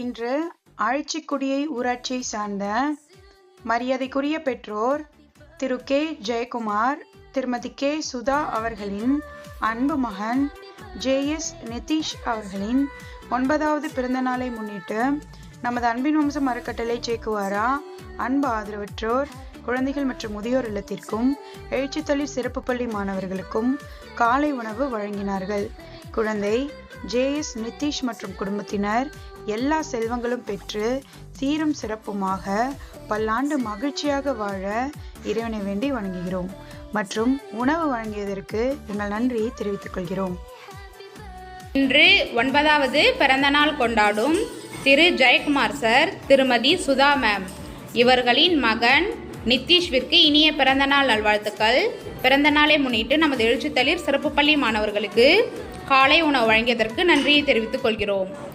இன்று ஆழ்ச்சிக்குடியை ஊராட்சியை சார்ந்த மரியாதைக்குரிய பெற்றோர் திரு கே. ஜெயக்குமார் திருமதி கே. சுதா அவர்களின் அன்பு மகன் ஜே. எஸ். நிதிஷ் அவர்களின் ஒன்பதாவது பிறந்த நாளை முன்னிட்டு நமது அன்பின் வம்சம் அறக்கட்டளை சேக்குவாரா அன்பு ஆதரவற்றோர் குழந்தைகள் மற்றும் முதியோர் இல்லத்திற்கும் எழுச்சித்தளிர் சிறப்பு பள்ளி மாணவர்களுக்கும் காலை உணவு வழங்கினார்கள். குழந்தை ஜே. எஸ். நிதிஷ் மற்றும் குடும்பத்தினர் எல்லா செல்வங்களும் பெற்று சீரும் சிறப்புமாக பல்லாண்டு மகிழ்ச்சியாக வாழ இறைவனை வேண்டி வணங்குகிறோம். மற்றும் உணவு வழங்கியதற்கு எங்கள் நன்றியை தெரிவித்துக் கொள்கிறோம். இன்று ஒன்பதாவது பிறந்தநாள் கொண்டாடும் திரு ஜெயக்குமார் சார் திருமதி சுதா மேம் இவர்களின் மகன் நிதிஷ்விற்கு இனிய பிறந்தநாள் நல்வாழ்த்துக்கள். பிறந்தநாளை முன்னிட்டு நமது எழுச்சித்தளிர் சிறப்பு பள்ளி மாணவர்களுக்கு காலை உணவு வழங்கியதற்கு நன்றியை தெரிவித்துக் கொள்கிறோம்.